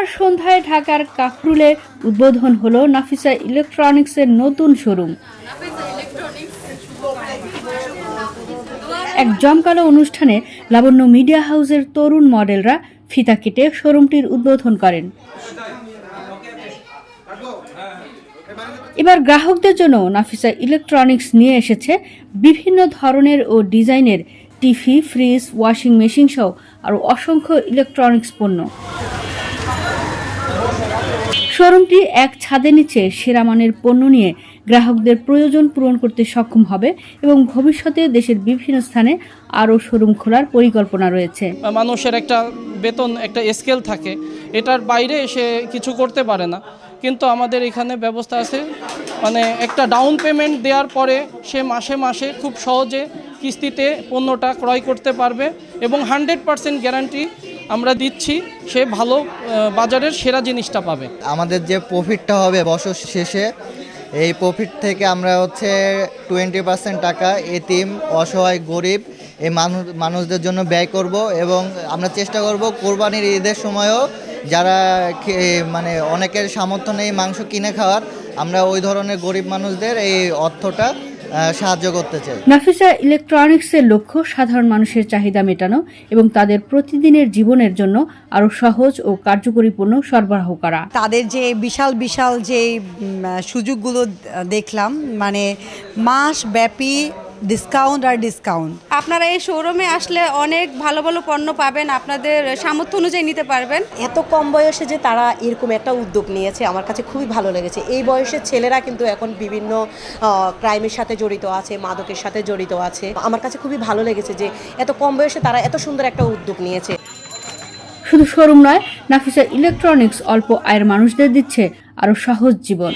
শুক্রবার সন্ধ্যায় ঢাকার কাকরুলে উদ্বোধন হলো নাফিসা ইলেকট্রনিক্সের নতুন শোরুম। এক জমকালো অনুষ্ঠানে লাবণ্য মিডিয়া হাউসের তরুণ মডেলরা ফিতা কেটে শোরুমটির উদ্বোধন করেন। এবার গ্রাহকদের জন্য নাফিসা ইলেকট্রনিক্স নিয়ে এসেছে বিভিন্ন ধরনের ও ডিজাইনের টিভি, ফ্রিজ, ওয়াশিং মেশিন সহ আরও অসংখ্য ইলেকট্রনিক্স পণ্য। শোরুমটি এক ছাদের নিচে সেরা মানের পণ্য নিয়ে গ্রাহকদের প্রয়োজন পূরণ করতে সক্ষম হবে এবং ভবিষ্যতে দেশের বিভিন্ন স্থানে আরও শোরুম খোলার পরিকল্পনা রয়েছে। মানুষের একটা বেতন, একটা স্কেল থাকে। এটার বাইরে সে কিছু করতে পারে না। কিন্তু আমাদের এখানে ব্যবস্থা আছে। মানে একটা ডাউন পেমেন্ট দেওয়ার পরে সে মাসে মাসে খুব সহজে কিস্তিতে পণ্যটা ক্রয় করতে পারবে এবং হান্ড্রেড পারসেন্ট গ্যারান্টি আমরা দিচ্ছি, সে ভালো বাজারের সেরা জিনিসটা পাবে। আমাদের যে প্রফিটটা হবে বছর শেষে, এই প্রফিট থেকে আমরা হচ্ছে টোয়েন্টি পার্সেন্ট টাকা এতিম, অসহায়, গরিব, এই মানুষ মানুষদের জন্য ব্যয় করব এবং আমরা চেষ্টা করব কোরবানির ঈদের সময়ও যারা মানে অনেকের সামর্থ্য নেই মাংস কিনে খাওয়ার, আমরা ওই ধরনের গরিব মানুষদের এই অর্থটা সাহায্য করতে চাই। নাফিসা ইলেকট্রনিক্সের লক্ষ্য সাধারণ মানুষের চাহিদা মেটানো এবং তাদের প্রতিদিনের জীবনের জন্য আরও সহজ ও কার্যকরী পণ্য সরবরাহ করা। তাদের যে বিশাল বিশাল যে সুযোগগুলো দেখলাম মানে মাস ব্যাপী ডিসকাউন্ট আর ডিসকাউন্ট আপনারা এই শোরুমে আসলে অনেক ভালো ভালো পণ্য পাবেন আপনাদের সামর্থ্য অনুযায়ী নিতে পারবেন। এত কম বয়সে যে তারা এরকম একটা উদ্যোগ নিয়েছে আমার কাছে খুবই ভালো লেগেছে। এই বয়সের ছেলেরা কিন্তু এখন বিভিন্ন ক্রাইমের সাথে জড়িত আছে মাদকের সাথে জড়িত আছে। আমার কাছে খুবই ভালো লেগেছে যে এত কম বয়সে তারা এত সুন্দর একটা উদ্যোগ নিয়েছে। শুধু শোরুম নয় নাফিসা ইলেকট্রনিক্স অল্প আয়ের মানুষদের দিচ্ছে আরও সহজ জীবন।